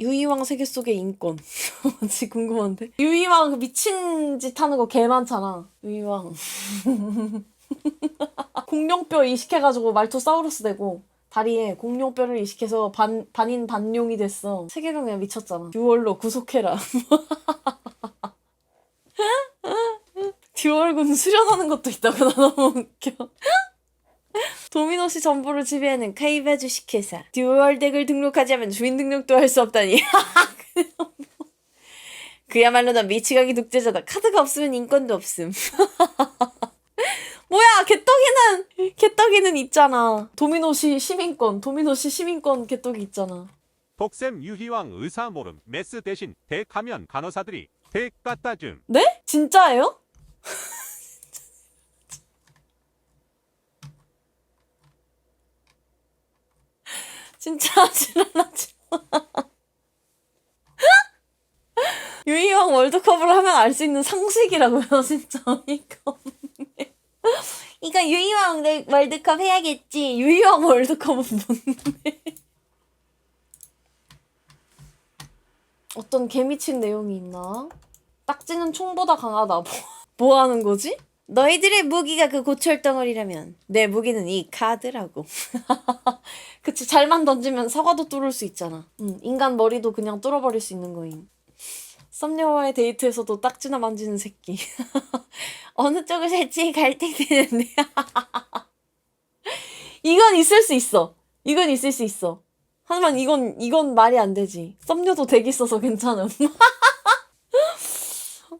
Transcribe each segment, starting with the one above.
유이왕 세계 속의 인권. 뭐지 궁금한데? 유이왕 그 미친 짓 하는 거 개 많잖아. 유이왕. 공룡뼈 이식해가지고 말토사우루스 되고 다리에 공룡뼈를 이식해서 반, 반인 반용이 됐어. 세계관 그냥 미쳤잖아. 듀얼로 구속해라. 듀얼군 수련하는 것도 있다고 나 너무 웃겨. 도미노시 전부를 지배하는 카이바 주식회사. 듀얼 덱을 등록하지 않으면 주인 등록도 할 수 없다니. 그야말로 난 미치광이 독재자다. 카드가 없으면 인권도 없음. 뭐야, 개떡이는, 개떡이는 있잖아. 도미노시 시민권, 도미노시 시민권 개떡이 있잖아. 복샘 유희왕 의사 모름 메스 대신 덱하면 간호사들이 덱 갖다 줌. 네? 진짜예요? 진짜 지랄하지 마. 유희왕 월드컵을 하면 알 수 있는 상식이라고요, 진짜. 어이가 없네. 이거 유희왕 내- 월드컵 해야겠지. 유희왕 월드컵은 뭔데? 어떤 개미친 내용이 있나? 딱지는 총보다 강하다. 뭐, 뭐 하는 거지? 너희들의 무기가 그 고철 덩어리라면 내 무기는 이 카드라고. 그치 잘만 던지면 사과도 뚫을 수 있잖아. 응, 인간 머리도 그냥 뚫어버릴 수 있는 거임. 썸녀와의 데이트에서도 딱지나 만지는 새끼. 어느 쪽을 살지 갈등되는데. 이건 있을 수 있어. 이건 있을 수 있어. 하지만 이건 이건 말이 안 되지. 썸녀도 덱 있어서 괜찮음.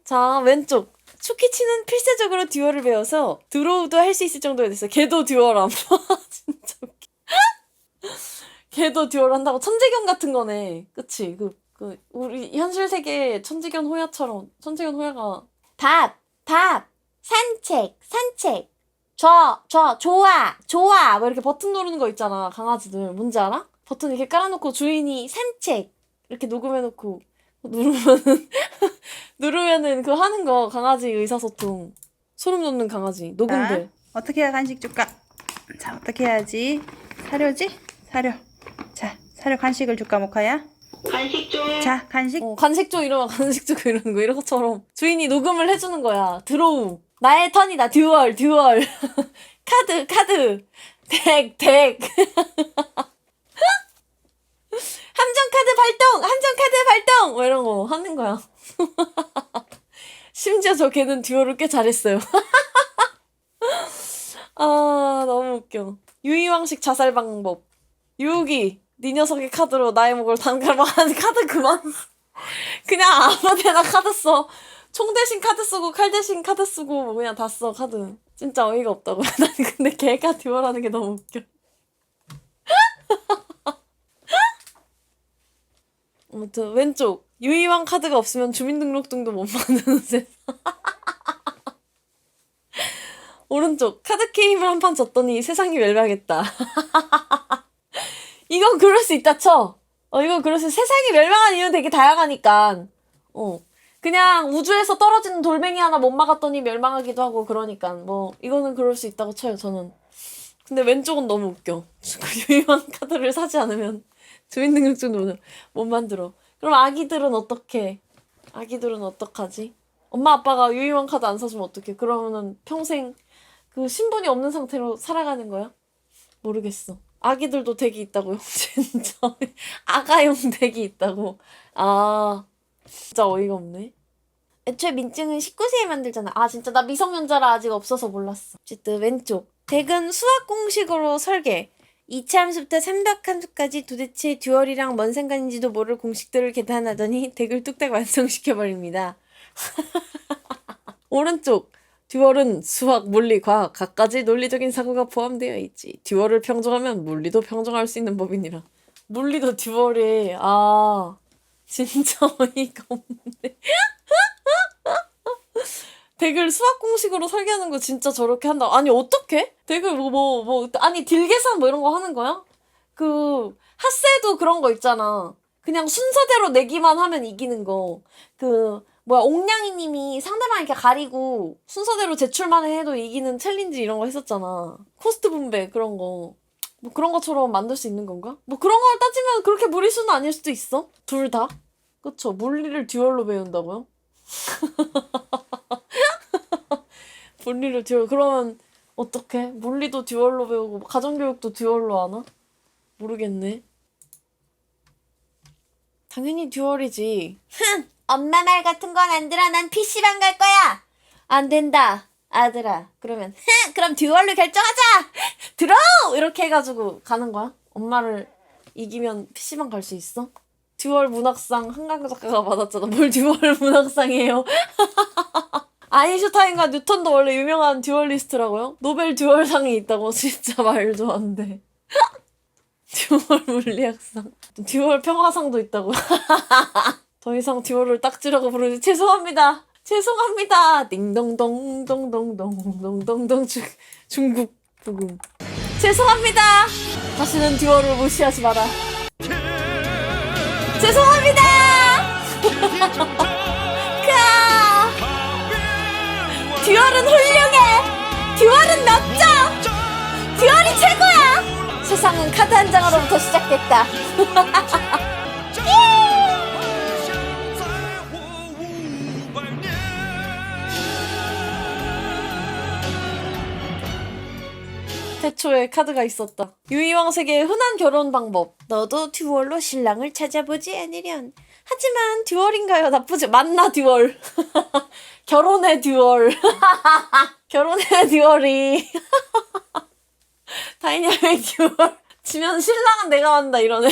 자 왼쪽 추키치는 필사적으로 듀얼을 배워서 드로우도 할 수 있을 정도가 됐어. 걔도 듀얼함. 진짜 웃기. 걔도 듀얼 한다고 천재견 같은 거네. 그치? 그, 그 우리 현실 세계 천재견 호야처럼 천재견 호야가 밥, 밥, 산책, 산책. 저, 저, 좋아, 좋아. 뭐 이렇게 버튼 누르는 거 있잖아. 강아지들. 뭔지 알아? 버튼 이렇게 깔아놓고 주인이 산책. 이렇게 녹음해놓고 누르면은 누르면은 그 하는 거 강아지 의사소통 소름 돋는 강아지 녹음들 자, 어떻게 해야 간식 줄까? 자, 어떻게 해야지? 사료지? 사료. 자, 사료 간식을 줄까, 모카야? 간식 좀. 자, 간식. 어, 간식 줘 이러면 간식 주고 이러는 거 이런 것처럼 주인이 녹음을 해주는 거야 드로우 나의 턴이다 듀얼 듀얼 카드 카드 덱덱 함정 카드 발동 함정 카드 발동 뭐 이런 거 하는 거야 심지어 저 걔는 듀얼을 꽤 잘했어요 아 너무 웃겨 유이왕식 자살 방법 유기 네 녀석의 카드로 나의 목을 단칼만 카드 그만 그냥 아무 데나 카드 써. 총 대신 카드 쓰고 칼 대신 카드 쓰고 뭐 그냥 다 써 카드. 진짜 어이가 없다고. 난 근데 걔가 듀얼하는 게 너무 웃겨. 아무튼 왼쪽 유이왕 카드가 없으면 주민등록증도 못 만드는 세상. 오른쪽 카드 게임을 한 판 졌더니 세상이 멸망했다. 이건 그럴 수 있다 쳐. 어, 이거 그래서 세상이 멸망한 이유는 되게 다양하니까. 어. 그냥 우주에서 떨어지는 돌멩이 하나 못 막았더니 멸망하기도 하고 그러니까 뭐 이거는 그럴 수 있다고 쳐요 저는. 근데 왼쪽은 너무 웃겨. 그 유희왕 카드를 사지 않으면 주민등록증도 못 만들어. 그럼 아기들은 어떻게? 아기들은 어떡하지? 엄마 아빠가 유희왕 카드 안 사주면 어떡해? 그러면은 평생 그 신분이 없는 상태로 살아가는 거야? 모르겠어. 아기들도 덱이 있다고요? 진짜 아가용 덱이 있다고. 아 진짜 어이가 없네. 애초에 민증은 19세에 만들잖아. 아 진짜 나 미성년자라 아직 없어서 몰랐어. 어쨌든 왼쪽 덱은 수학 공식으로 설계. 2차 함수부터 300 함수까지 도대체 듀얼이랑 뭔 상관인지도 모를 공식들을 계산하더니 덱을 뚝딱 완성시켜버립니다. 오른쪽 듀얼은 수학, 물리, 과학 각가지 논리적인 사고가 포함되어 있지. 듀얼을 평정하면 물리도 평정할 수 있는 법이니라. 물리도 듀얼이 아 진짜 어이가 없네. 덱을 수학 공식으로 설계하는 거 진짜 저렇게 한다. 아니 어떻게? 덱을 뭐 뭐 뭐 아니 딜 계산 뭐 이런 거 하는 거야? 그 핫세도 그런 거 있잖아. 그냥 순서대로 내기만 하면 이기는 거. 그 뭐야 옥냥이 님이 상대방 이렇게 가리고 순서대로 제출만 해도 이기는 챌린지 이런 거 했었잖아. 코스트 분배 그런 거. 뭐 그런 것처럼 만들 수 있는 건가? 뭐 그런 걸 따지면 그렇게 무리수는 아닐 수도 있어. 둘 다. 그쵸. 물리를 듀얼로 배운다고요? 물리를 듀얼. 그러면 어떻게? 물리도 듀얼로 배우고 가정교육도 듀얼로 하나? 모르겠네. 당연히 듀얼이지. 흥! 엄마 말 같은 건 안 들어. 난 PC방 갈 거야. 안 된다. 아들아. 그러면 흥! 그럼 듀얼로 결정하자. 들어! 이렇게 해가지고 가는 거야. 엄마를 이기면 PC방 갈 수 있어? 듀얼 문학상 한강 작가가 받았잖아. 뭘 듀얼 문학상이에요? 아인슈타인과 뉴턴도 원래 유명한 듀얼리스트라고요? 노벨 듀얼상이 있다고 진짜 말도 안 돼. 듀얼 물리학상. 듀얼 평화상도 있다고. 더 이상 듀얼을 딱지라고 부르지 죄송합니다. 죄송합니다. 띵동동동동동동동동 중 중국 부금. 죄송합니다. 다시는 듀얼을 무시하지 마라. 죄송합니다. 듀얼은 훌륭해. 듀얼은 멋져. 듀얼이 최고야. 세상은 카드 한 장으로부터 시작됐다. 태초에 카드가 있었다. 유이왕 세계의 흔한 결혼 방법. 너도 듀얼로 신랑을 찾아보지 않으련. 하지만 듀얼인가요? 나쁘지 만나 듀얼. 결혼의 듀얼. 결혼의 듀얼이. 다이냐의 듀얼. 지면 신랑은 내가 한다 이러네.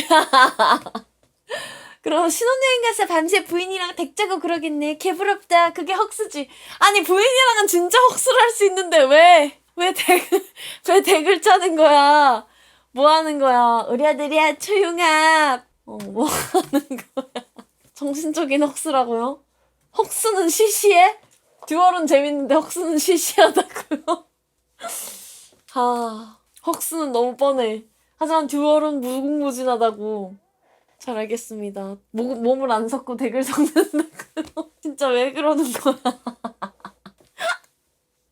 그럼 신혼여행 가서 밤새 부인이랑 덱 짜고 그러겠네. 개부럽다. 그게 헉스지. 아니 부인이랑은 진짜 헉스를 할 수 있는데 왜? 왜 덱, 왜 덱을 짜는 거야? 뭐 하는 거야? 우리 아들이야 조용합. 어, 뭐 하는 거야? 정신적인 헉스라고요? 헉스는 시시해? 듀얼은 재밌는데 헉스는 시시하다고요? 아, 헉스는 너무 뻔해. 하지만 듀얼은 무궁무진하다고. 잘 알겠습니다. 목, 몸을 안 섞고 덱을 섞는다고요? 진짜 왜 그러는 거야?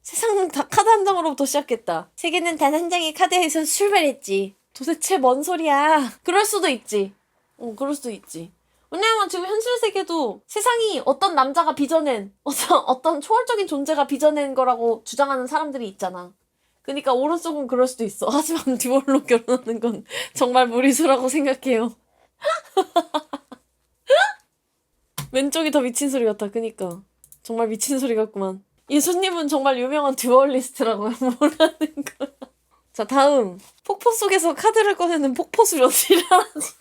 세상 다 카드 한 장으로부터 시작했다. 세계는 단 한 장의 카드에서 출발했지. 도대체 뭔 소리야? 그럴 수도 있지. 어, 그럴 수도 있지. 왜냐면 지금 현실 세계도 세상이 어떤 남자가 빚어낸 어떤, 어떤 초월적인 존재가 빚어낸 거라고 주장하는 사람들이 있잖아. 그러니까 오른쪽은 그럴 수도 있어. 하지만 듀얼로 결혼하는 건 정말 무리수라고 생각해요. 왼쪽이 더 미친 소리 같다. 그니까 정말 미친 소리 같구만. 예수님은 정말 유명한 듀얼리스트라고요. 뭐라는 거야. 자 다음 폭포 속에서 카드를 꺼내는 폭포 수련이라지.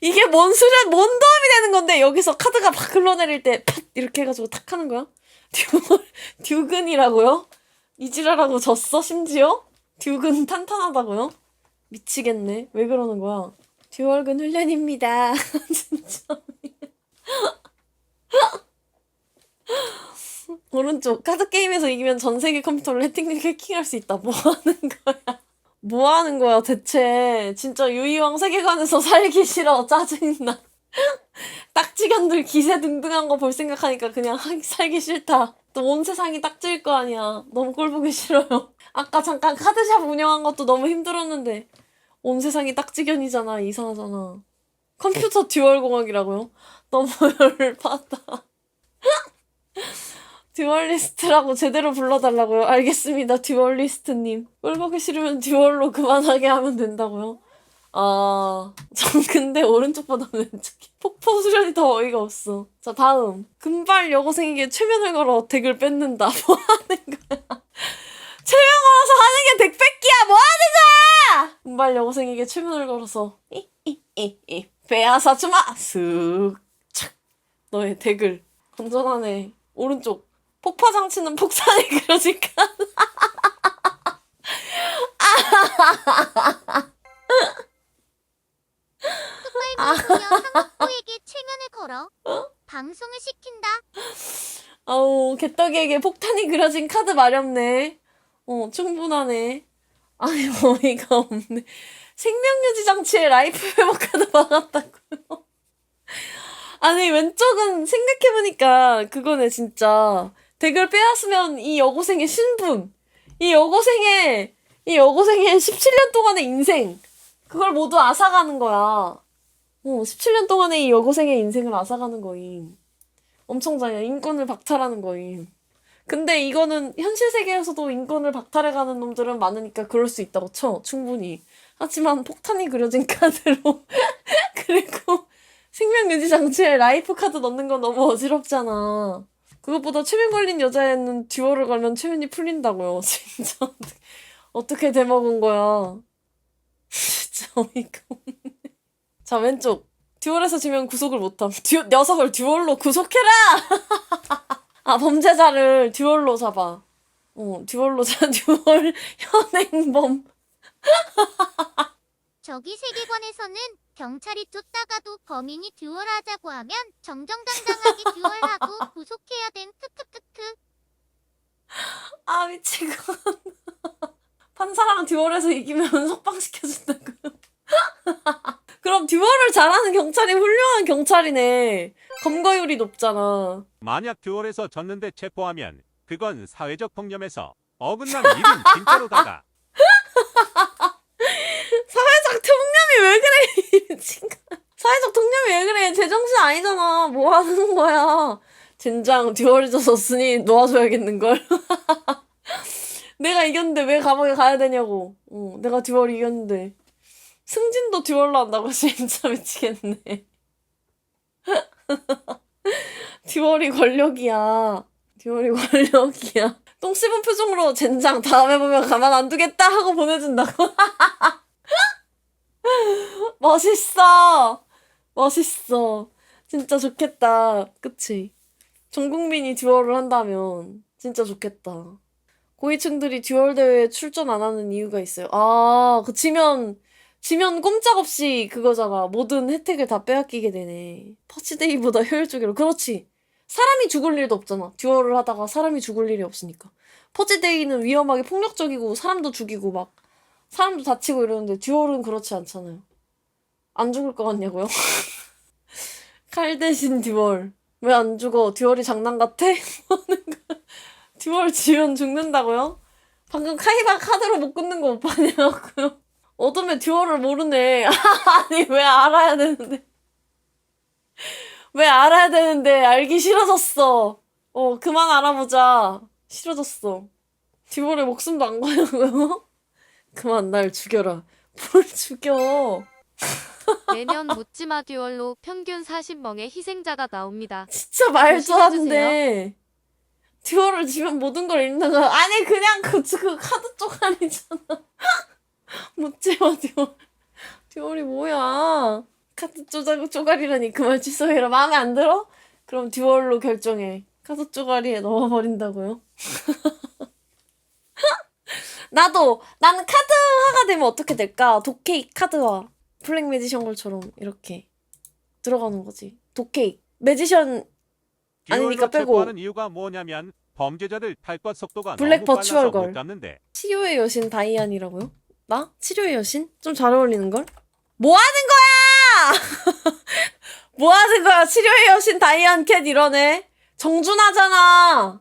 이게 뭔 수련 뭔 도움이 되는 건데 여기서 카드가 막 흘러내릴 때 팍 이렇게 해가지고 탁 하는 거야? 듀얼 듀근이라고요? 이지라라고 졌어 심지어? 듀근 탄탄하다고요? 미치겠네. 왜 그러는 거야? 듀얼근 훈련입니다. 진짜. 오른쪽 카드 게임에서 이기면 전 세계 컴퓨터를 해킹, 해킹할 수 있다. 뭐 하는 거야? 뭐 하는 거야 대체? 진짜 유이왕 세계관에서 살기 싫어. 짜증나. 딱지견들 기세 등등한 거 볼 생각하니까 그냥 하- 살기 싫다. 또 온 세상이 딱지일 거 아니야. 너무 꼴 보기 싫어요. 아까 잠깐 카드샵 운영한 것도 너무 힘들었는데 온 세상이 딱지견이잖아. 이상하잖아. 컴퓨터 듀얼 공학이라고요? 너무 열받아. 듀얼리스트라고 제대로 불러달라고요? 알겠습니다, 듀얼리스트님. 꼴 보기 싫으면 듀얼로 그만하게 하면 된다고요? 아, 전 근데 오른쪽보다 왼쪽이 폭포 수련이 더 어이가 없어. 자, 다음. 금발 여고생에게 최면을 걸어 덱을 뺏는다. 뭐 하는 거야? 최면 걸어서 하는 게 덱 뺏기야! 뭐 하는 거야! 금발 여고생에게 최면을 걸어서 이, 이, 이, 이. 베아사 주마! 슥, 착. 너의 덱을 건전하네. 오른쪽. 폭파장치는 폭탄이 그러니까. 흑발부녀 한국부에게 최면을 걸어 방송을 시킨다. 아우, 개떡이에게 폭탄이 그려진 카드 마렵네. 어, 충분하네. 아니, 어이가 없네. 생명유지 장치에 라이프 회복 카드 막았다고요? 아니, 왼쪽은 생각해보니까 그거네, 진짜. 덱을 빼앗으면 이 여고생의 신분, 이 여고생의 이 여고생의 17년 동안의 인생 그걸 모두 앗아가는 거야. 어, 17년 동안의 이 여고생의 인생을 앗아가는 거임. 엄청 잘해. 인권을 박탈하는 거임. 근데 이거는 현실 세계에서도 인권을 박탈해가는 놈들은 많으니까 그럴 수 있다고 쳐. 충분히. 하지만 폭탄이 그려진 카드로 그리고 생명유지 장치에 라이프 카드 넣는 건 너무 어지럽잖아. 그것보다 최면 걸린 여자애는 듀얼을 걸면 최면이 풀린다고요. 진짜 어떻게 대먹은 거야. 진짜 어이가 없네. 자 왼쪽 듀얼에서 지면 구속을 못함. 듀, 녀석을 듀얼로 구속해라. 아 범죄자를 듀얼로 잡아. 어 듀얼로 잡 듀얼 현행범. 저기 세계관에서는 경찰이 쫓다가도 범인이 듀얼하자고 하면 정정당당하게 듀얼하고 구속해야 됨. 크크크크. 아 미치고 판사랑 듀얼에서 이기면 석방시켜준다고요? 그럼 듀얼을 잘하는 경찰이 훌륭한 경찰이네. 검거율이 높잖아. 만약 듀얼에서 졌는데 체포하면 그건 사회적 통념에서 어긋난 일인 진짜로 다가 사회적 통념이 왜 그래? 사회적 통념이 왜 그래? 제정신 아니잖아. 뭐 하는 거야? 젠장 듀얼이 졌었으니 놓아줘야겠는걸. 내가 이겼는데 왜 감옥에 가야 되냐고. 어, 내가 듀얼 이겼는데. 승진도 듀얼로 한다고 진짜 미치겠네. 듀얼이 권력이야. 듀얼이 권력이야. 똥 씹은 표정으로 젠장 다음에 보면 가만 안 두겠다 하고 보내준다고 멋있어. 멋있어. 진짜 좋겠다. 그치? 전 국민이 듀얼을 한다면 진짜 좋겠다. 고위층들이 듀얼 대회에 출전 안 하는 이유가 있어요. 아, 그 지면 지면 꼼짝없이 그거잖아. 모든 혜택을 다 빼앗기게 되네. 퍼치데이보다 효율적이로. 그렇지. 사람이 죽을 일도 없잖아. 듀얼을 하다가 사람이 죽을 일이 없으니까. 퍼치데이는 위험하게 폭력적이고 사람도 죽이고 막 사람도 다치고 이러는데 듀얼은 그렇지 않잖아요. 안 죽을 것 같냐고요? 칼 대신 듀얼. 왜 안 죽어? 듀얼이 장난 같아? 듀얼 지면 죽는다고요? 방금 카이바 카드로 못 끊는 거 못 봤냐고요? 어둠에 듀얼을 모르네. 아니, 왜 알아야 되는데. 왜 알아야 되는데, 알기 싫어졌어. 어, 그만 알아보자. 싫어졌어. 듀얼에 목숨도 안 거냐고요? 그만 날 죽여라. 뭘 죽여. 매년 묻지마 듀얼로 평균 40명의 희생자가 나옵니다. 진짜 말도 안. 돼. 듀얼을 지면 모든 걸 잃는 거야. 아니 그냥 그, 그 카드 쪼가리잖아. 묻지마 듀얼. 듀얼이 뭐야. 카드 쪼자고 쪼가리라니 그 말 취소해라. 마음에 안 들어? 그럼 듀얼로 결정해. 카드 쪼가리에 넣어버린다고요? 나도 나는 카드화가 되면 어떻게 될까? 도케이 카드화. 블랙 매지션 걸처럼 이렇게 들어가는 거지. 도케이. 매지션 아니니까 빼고. 체포하는 이유가 뭐냐면 범죄자들 탈것 속도가 블랙 버추얼 걸. 치료의 여신 다이안이라고요? 나? 치료의 여신? 좀 잘 어울리는 걸? 뭐 하는 거야? 뭐 하는 거야? 치료의 여신 다이안 캣 이러네. 정준하잖아.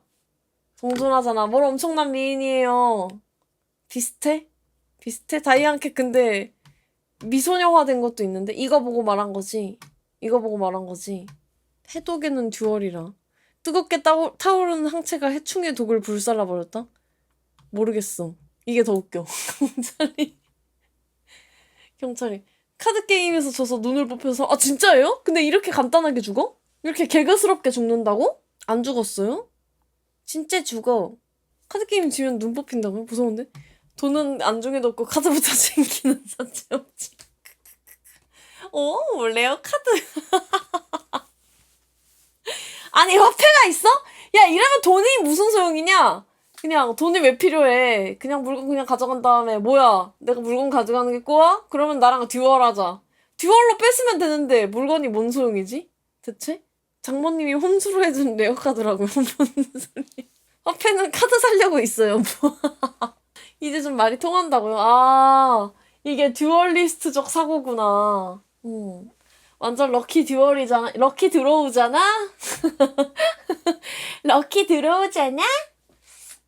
정준하잖아. 뭘 엄청난 미인이에요. 비슷해? 비슷해? 다이안 캣 근데 미소녀화 된 것도 있는데 이거 보고 말한 거지. 이거 보고 말한 거지. 해독에는 듀얼이라. 뜨겁게 타오, 타오르는 항체가 해충의 독을 불살라 버렸다? 모르겠어. 이게 더 웃겨. 경찰이 경찰이 카드 게임에서 져서 눈을 뽑혀서 아 진짜예요? 근데 이렇게 간단하게 죽어? 이렇게 개그스럽게 죽는다고? 안 죽었어요? 진짜 죽어. 카드 게임 지면 눈 뽑힌다고요? 무서운데? 돈은 안중에도 없고 카드부터 챙기는 사채업지. 오 레어 카드. 아니 화폐가 있어? 야 이러면 돈이 무슨 소용이냐? 그냥 돈이 왜 필요해? 그냥 물건 그냥 가져간 다음에 뭐야? 내가 물건 가져가는 게 꼬아? 그러면 나랑 듀얼하자. 듀얼로 뺏으면 되는데 물건이 뭔 소용이지? 대체? 장모님이 홈수로 해준 레어카드라고요. 뭔 소리? 화폐는 카드 살려고 있어요. 뭐. 이제 좀 말이 통한다고요? 아 이게 듀얼리스트적 사고구나. 음. 완전 럭키 듀얼이잖아. 럭키 들어오잖아? 럭키 들어오잖아?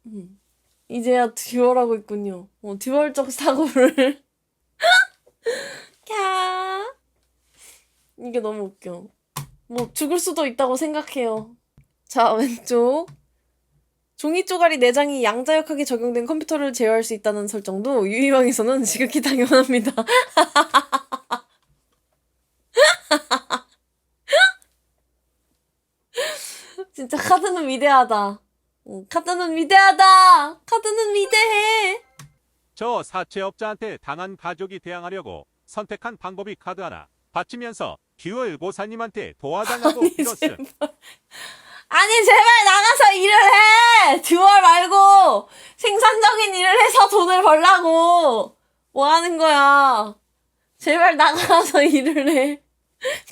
음. 이제야 듀얼하고 있군요. 어, 듀얼적 사고를. 캬. 이게 너무 웃겨. 뭐 죽을 수도 있다고 생각해요. 자, 왼쪽. 종이 쪼가리 4장이 양자역학에 적용된 컴퓨터를 제어할 수 있다는 설정도 유희왕에서는 지극히 당연합니다. 진짜 카드는 위대하다. 어, 카드는 위대하다. 카드는 위대해. 저 사채업자한테 당한 가족이 대항하려고 선택한 방법이 카드 하나 바치면서 듀얼 고사님한테 도와달라고 빌었음. 제발. 아니 제발 나가서 일을 해. 듀얼 말고 생산적인 일을 해서 돈을 벌라고. 뭐 하는 거야? 제발 나가서 일을 해.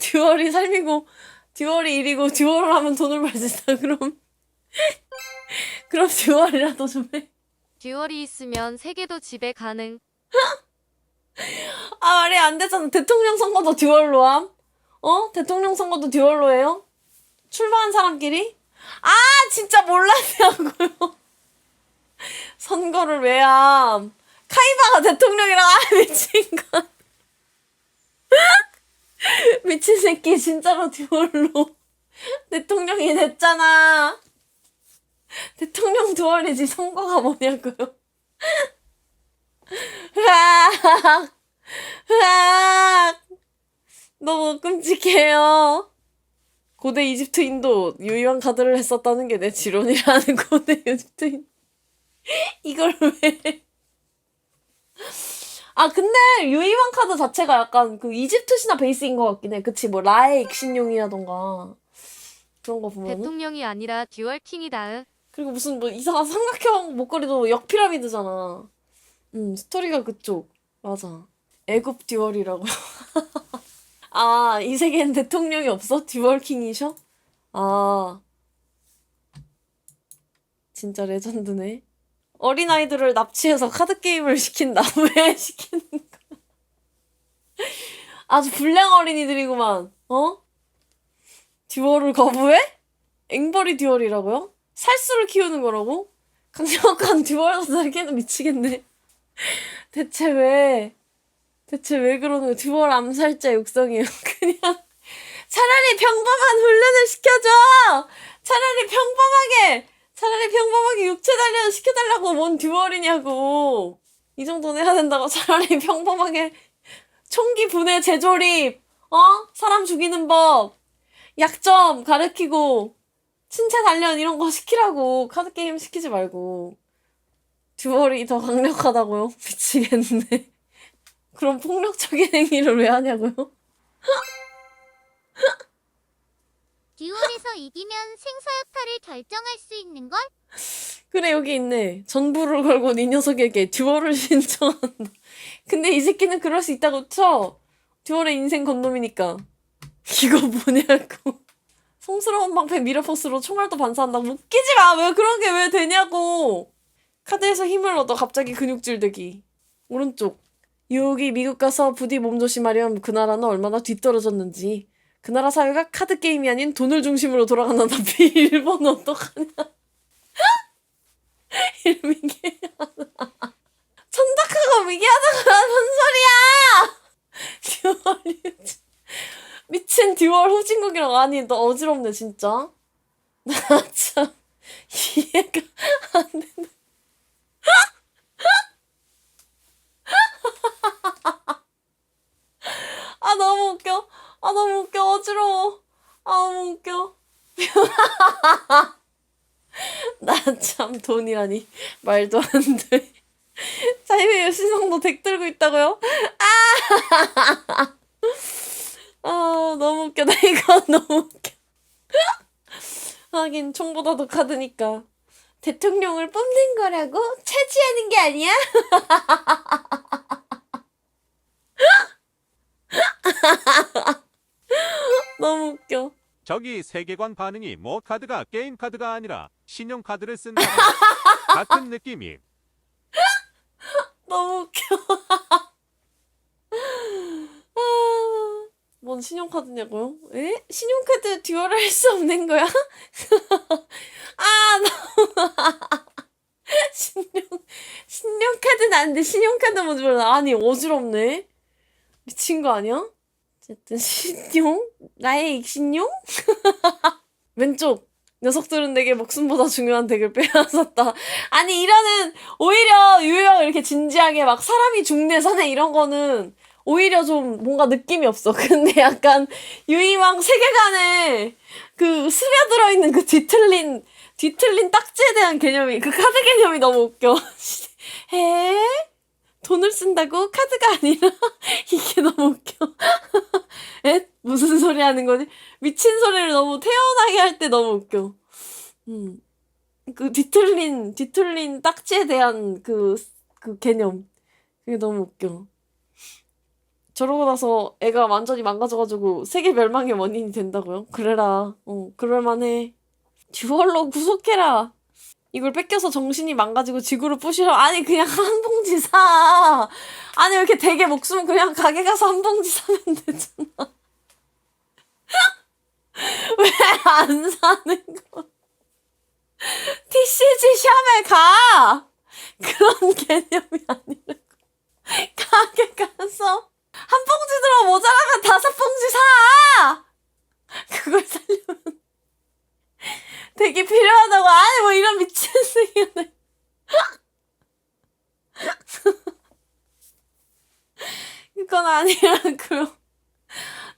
듀얼이 삶이고 듀얼이 일이고 듀얼을 하면 돈을 벌 수 있다. 그럼 그럼 듀얼이라도 좀 해. 듀얼이 있으면 세계도 지배 가능. 아 말이 안 되잖아. 대통령 선거도 듀얼로 함? 어? 대통령 선거도 듀얼로 해요? 출마한 사람끼리? 아 진짜 몰랐냐고요. 선거를 왜 함? 카이바가 대통령이랑 아 미친 거. 미친 새끼 진짜로 듀얼로 대통령이 됐잖아. 대통령 듀얼이지 선거가 뭐냐고요. 으악! 으악! 너무 끔찍해요. 고대 이집트인도 유희왕 카드를 했었다는 게 내 지론이라는 고대 이집트인. 이걸 왜. 아, 근데 유희왕 카드 자체가 약간 그 이집트 신화 베이스인 것 같긴 해. 그치, 뭐, 라의 익신용이라던가. 그런 거 보면. 대통령이 아니라 듀얼 킹이다. 그리고 무슨 뭐 이상한 삼각형 목걸이도 역피라미드잖아. 음, 스토리가 그쪽. 맞아. 애굽 듀얼이라고. 아, 이 세계엔 대통령이 없어? 듀얼 킹이셔? 아. 진짜 레전드네. 어린아이들을 납치해서 카드게임을 시킨다. 왜 시키는 거야? 아주 불량 어린이들이구만. 어? 듀얼을 거부해? 앵벌이 듀얼이라고요? 살수를 키우는 거라고? 강력한 듀얼 살기는 미치겠네. 대체 왜? 대체 왜 그러는 거야? 듀얼 암살자 육성이에요. 그냥 차라리 평범한 훈련을 시켜줘. 차라리 평범하게 차라리 평범하게 육체 단련 시켜달라고 뭔 듀얼이냐고. 이 정도는 해야 된다고 차라리 평범하게 총기 분해 재조립 어 사람 죽이는 법 약점 가르키고 신체 단련 이런 거 시키라고 카드 게임 시키지 말고 듀얼이 더 강력하다고요? 미치겠네. 그럼 폭력적인 행위를 왜 하냐고요? 듀얼에서 이기면 생사여타를 결정할 수 있는 걸? 그래 여기 있네. 전부를 걸고 네 녀석에게 듀얼을 신청한다. 근데 이 새끼는 그럴 수 있다고 쳐. 듀얼의 인생 건놈이니까. 이거 뭐냐고. 성스러운 방패 미러포스로 총알도 반사한다고 웃기지 마. 왜 그런 게 왜 되냐고. 카드에서 힘을 얻어 갑자기 근육질 되기. 오른쪽. 유혹이 미국 가서 부디 몸조심하렴. 그 나라는 얼마나 뒤떨어졌는지. 그 나라 사회가 카드 게임이 아닌 돈을 중심으로 돌아간다는데 일본 어떡하냐. 일미게 천닥하고 미개하다가 뭔 소리야! 듀얼. 미친 듀얼 후진국이라고 아니 너 어지럽네 진짜. 나 참 이해가 안 된다. 아 너무 웃겨. 아 너무 웃겨 어지러워. 아 너무 웃겨. 나 참 돈이라니 말도 안 돼. 자이의 여신성도 덱 들고 있다고요? 아! 아 너무 웃겨. 나 이거 너무 웃겨. 하긴 총보다도 카드니까. 대통령을 뽑는 거라고? 차지하는 게 아니야? 너무 웃겨. 저기 세계관 반응이 뭐 카드가 게임 카드가 아니라 신용 카드를 쓴다. 같은 느낌이. 너무 웃겨. 아, 뭔 신용카드냐고요? 에? 신용카드 듀얼을 할수 없는 거야? 아, 너무. 신용 신용카드는 아닌데 신용카드 뭔지 몰라. 아니 어지럽네. 미친 거 아니야? 어쨌든 신용 나의 익신용 왼쪽 녀석들은 내게 목숨보다 중요한 덱을 빼앗았다. 아니 이러는 오히려 유형 이렇게 진지하게 막 사람이 죽네 사네 이런 거는 오히려 좀 뭔가 느낌이 없어. 근데 약간 유이왕 세계관에 그 스며들어 있는 그 뒤틀린 뒤틀린 딱지에 대한 개념이 그 카드 개념이 너무 웃겨. 에? 돈을 쓴다고 카드가 아니라 이게 너무 웃겨. 에? 무슨 소리 하는 거지? 미친 소리를 너무 태연하게 할 때 너무 웃겨. 음. 그 뒤틀린 뒤틀린 딱지에 대한 그그 개념. 그게 너무 웃겨. 저러고 나서 애가 완전히 망가져가지고 세계 멸망의 원인이 된다고요? 그래라. 어, 그럴만해. 듀얼로 구속해라. 이걸 뺏겨서 정신이 망가지고 지구를 부시러 아니 그냥 한 봉지 사. 아니 왜 이렇게 되게 목숨 그냥 가게 가서 한 봉지 사면 되잖아. 왜 안 사는 거? TCG 샵에 가. 그런 개념이 아니라고. 가게 가서 한 봉지 들어 모자라면 다섯 봉지 사. 그걸 살려면 되게 필요하다고. 아니 뭐 이런 미친 새끼네 그건 아니라고요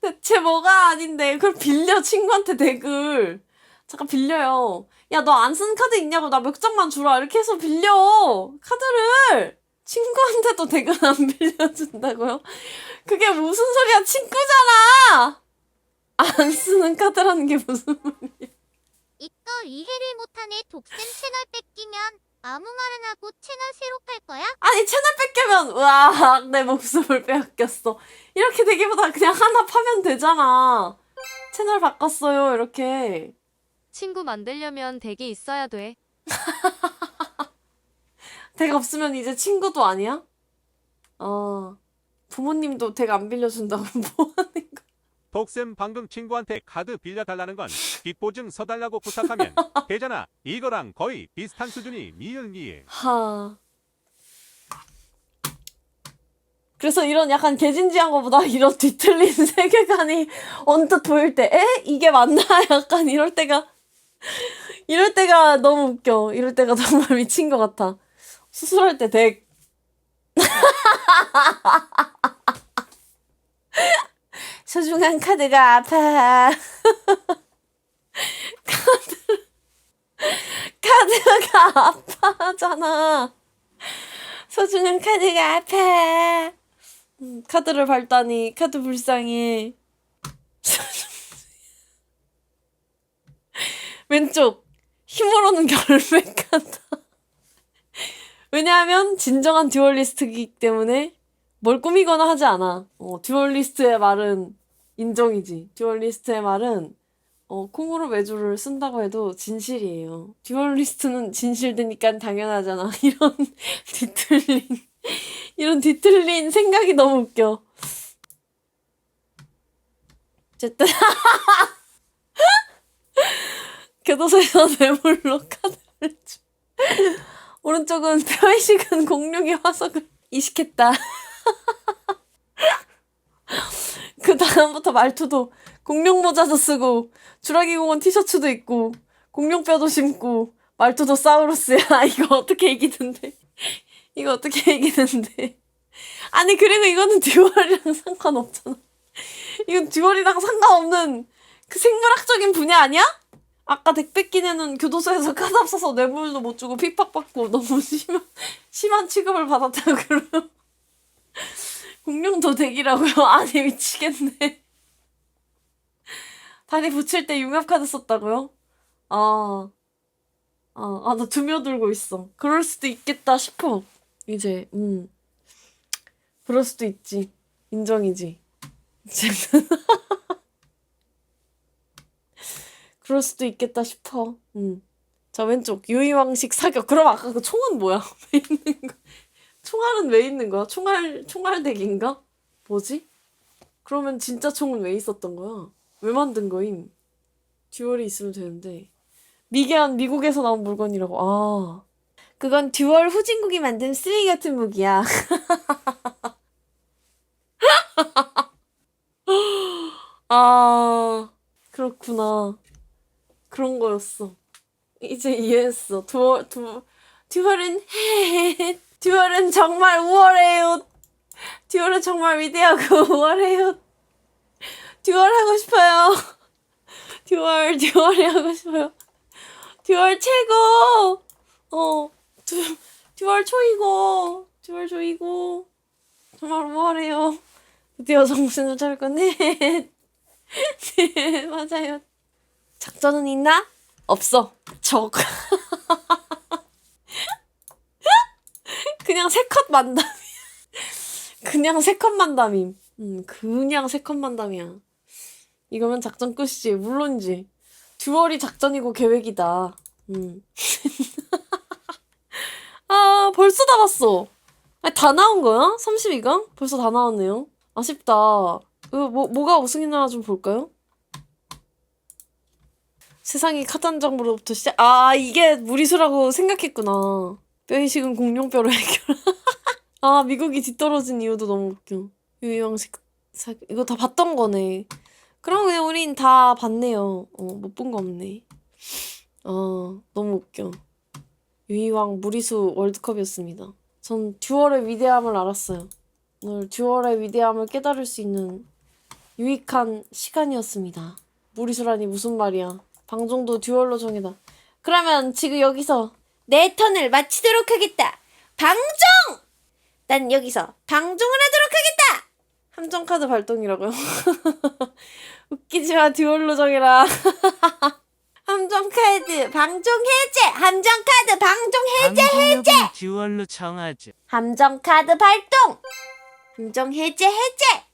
대체 뭐가 아닌데. 그걸 빌려 친구한테 덱을. 잠깐 빌려요. 야 너 안 쓴 카드 있냐고. 나 몇 장만 주라. 이렇게 해서 빌려. 카드를. 친구한테도 덱은 안 빌려준다고요? 그게 무슨 소리야? 친구잖아! 안 쓰는 카드라는 게 무슨 이 거 이해를 못하네 독쌤 채널 뺏기면 아무 말 안 하고 채널 새로 팔 거야? 아니 채널 뺏기면 으악 내 목숨을 빼앗겼어 이렇게 되기보다 그냥 하나 파면 되잖아 채널 바꿨어요 이렇게 친구 만들려면 덱이 있어야 돼. 덱 없으면 이제 친구도 아니야? 어 부모님도 덱 안 빌려준다고 뭐하는 거야 독쌤 방금 친구한테 카드 빌려달라는 건 빚보증 서달라고 부탁하면 되잖아. 이거랑 거의 비슷한 수준이 니은니에. 하 그래서 이런 약간 개진지한 거보다 이런 뒤틀린 세계관이 언뜻 보일 때 에? 이게 맞나? 약간 이럴 때가 이럴 때가 너무 웃겨 이럴 때가 정말 미친 것 같아 수술할 때 덱. 소중한 카드가 아파. 카드, 카드가 아파잖아. 소중한 카드가 아파. 음, 카드를 밟다니, 카드 불쌍해. 왼쪽, 힘으로는 결백 같다. 왜냐하면 진정한 듀얼리스트이기 때문에 뭘 꾸미거나 하지 않아. 어, 듀얼리스트의 말은 인정이지. 듀얼리스트의 말은 어, 콩으로 매주를 쓴다고 해도 진실이에요. 듀얼리스트는 진실되니까 당연하잖아. 이런 뒤틀린 이런 뒤틀린 생각이 너무 웃겨. 어쨌든 교도소에서 뇌물로 카드를 주. 오른쪽은 표의식은 공룡의 화석을 이식했다. 그 다음부터 말투도 공룡 모자도 쓰고 주라기 공원 티셔츠도 입고 공룡 뼈도 심고 말투도 사우루스야. 이거 어떻게 이기는데? 이거 어떻게 이기는데? 아니 그리고 이거는 듀얼이랑 상관없잖아. 이건 듀얼이랑 상관없는 그 생물학적인 분야 아니야? 아까 덱 뺏긴 애는 교도소에서 없어서 뇌물도 못 주고 핍박받고 너무 심한 심한 취급을 받았다고 그러면 공룡도 덱이라고요? 아니 미치겠네. 다리 붙일 때 융합 카드 썼다고요? 아, 아, 아, 나 두며 들고 있어. 그럴 수도 있겠다 싶어. 이제, 음. 그럴 수도 있지. 인정이지. 그럴 수도 있겠다 싶어. 음. 자, 왼쪽. 유이왕식 사격. 그럼 아까 그 총은 뭐야? 왜 있는 거? 총알은 왜 있는 거야? 총알, 총알덱인가? 뭐지? 그러면 진짜 총은 왜 있었던 거야? 왜 만든 거임? 듀얼이 있으면 되는데. 미개한 미국에서 나온 물건이라고. 아. 그건 듀얼 후진국이 만든 쓰레기 같은 무기야. 아, 그렇구나. 그런 거였어. 이제 이해했어. 듀얼, 듀, 듀얼은, 듀얼은 정말 우월해요. 듀얼은 정말 위대하고 우월해요. 듀얼 하고 싶어요. 듀얼, 듀얼이 하고 싶어요. 듀얼 최고! 어, 듀, 듀얼 초이고, 듀얼 초이고, 정말 우월해요. 드디어 정신을 차릴 건데. 네, 맞아요. 작전은 있나? 없어. 적. 그냥 세컷 만담. 그냥 세컷 만담임. 음, 그냥 세컷 만담이야. 이거면 작전 끝이지. 물론이지. 듀얼이 작전이고 계획이다. 음. 아, 벌써 다 봤어. 아니, 다 나온 거야? 32강? 벌써 다 나왔네요. 아쉽다. 이거 뭐, 뭐가 우승했나 좀 볼까요? 세상이 카단장으로부터 시작. 아, 이게 무리수라고 생각했구나. 뼈 이식은 공룡뼈로 해결. 아, 미국이 뒤떨어진 이유도 너무 웃겨. 유희왕식, 사... 이거 다 봤던 거네. 그럼 그냥 우린 다 봤네요. 어, 못 본 거 없네. 어, 너무 웃겨. 유희왕 무리수 월드컵이었습니다. 전 듀얼의 위대함을 알았어요. 오늘 듀얼의 위대함을 깨달을 수 있는 유익한 시간이었습니다. 무리수라니 무슨 말이야. 방종도 듀얼로 정해다. 그러면 지금 여기서 내 턴을 마치도록 하겠다. 방종! 난 여기서 방종을 하도록 하겠다! 함정 카드 발동이라고요? 웃기지마 듀얼로 정해라. 함정 카드 방종 해제! 함정 카드 방종 해제! 해제 듀얼로 정하죠. 함정 카드 발동! 함정 해제 해제!